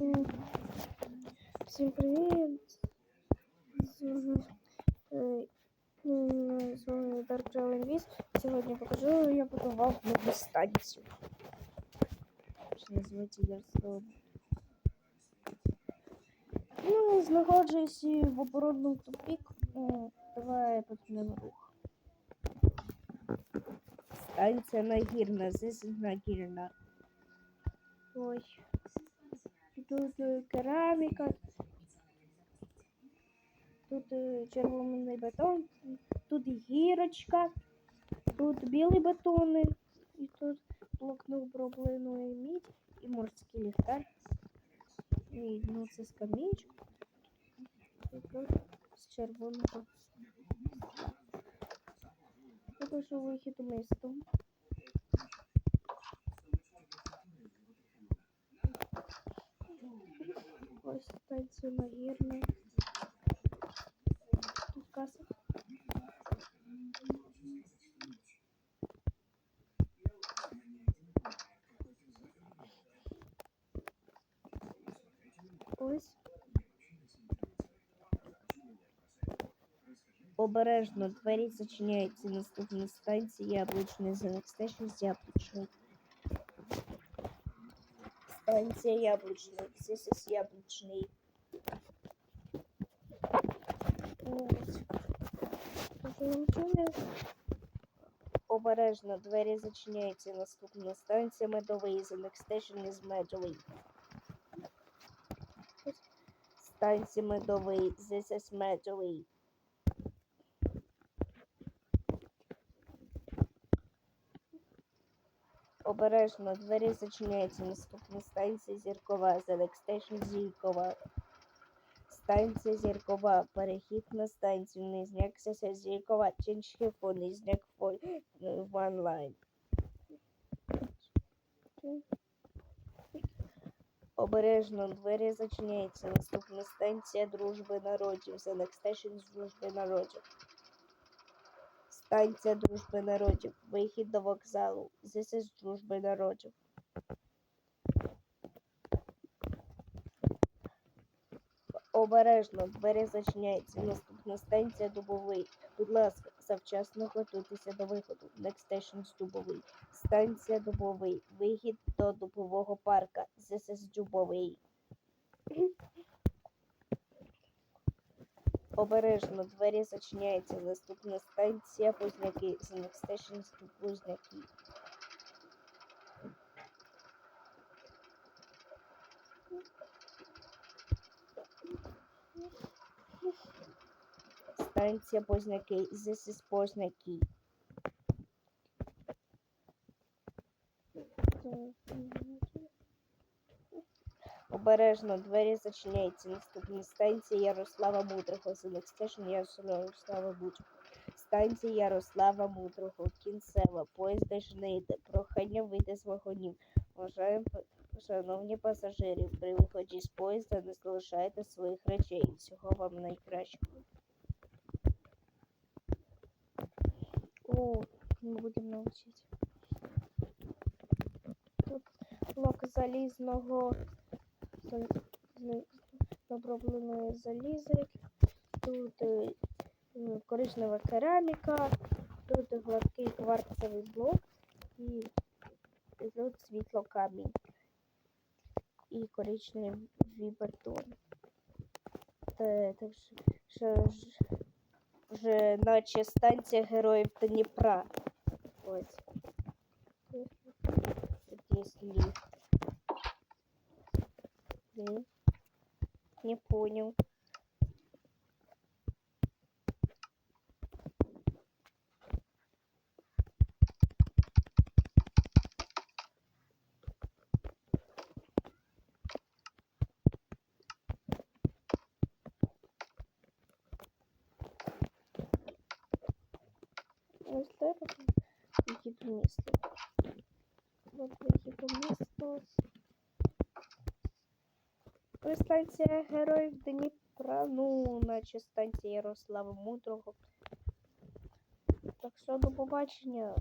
М, Всім привіт! З вами, е, з вами Dark Travel Invis. Сьогодні покажу, я будував нову станцію. Що називається Ярслон. Ну, знаходжусь в оборонному тупік. М, Давай почнемо рух. Станція нагірна, здесь нагірна. Ой. Тут е, кераміка. Тут е, червоний бетон, тут гірочка, тут білі бетони, і тут блок необробленої мідь і морський ліхтар. І ну це скам'ячка. Така з червоного. Покажу вихід у місто. Ось станція нагірна. Тут каса. Ось. Обережно двері зачиняються. Наступна станція яблучний за стежі з яблучний. Станція яблучний. This is яблучний. Ось. Тут нічого не Обережно двері зачиняються. Наступна станція медовий. The next station медовий. Станція медовий. This is медовий. Обережно двері зачиняються. Наступна станція зіркова. The next station зіркова. Станція зіркова. Перехід на станцію. Низняк сеся зіркова. Change низняк for one line. Обережно двері зачиняються. Наступна станція дружби народів. The next з дружби народів. Станція дружби народів. Вихід до вокзалу. This is дружби народів. Обережно двері зачиняються. Наступна станція дубовий. Будь ласка, завчасно готуйтеся до виходу. Station дубовий. Станція дубовий. Вихід до дубового парка. This is дубовий. Обережно двері зачиняються. Наступна станція Позняки. The next station з Позняки. Станція Позняки. This is Позняки. Обережно двері зачиняються. Наступна станція Ярослава Мудрого. The station Ярослава Мудрого. Станція Ярослава Мудрого. Кінцева. Поїзд дожнити. Прохання вийти з вагонів. Вважаємо, шановні пасажири, при виході з поїзда не залишайте своїх речей. Всього вам найкращого. О, ми будемо навчити. Тут блок залізного обробленої залізи. Тут е, коричнева кераміка, тут гладкий кварцевий блок і тут світло камінь і коричневий бетон. Та, так що, що ж- вже наче станція героїв Дніпра. Ось. Тут є ліфт. Блин. Не понял. Ось вихід в місто. От вихід у місто. Ось станція Героїв Дніпра, ну, наче станція Ярослава Мудрого. Так що до побачення.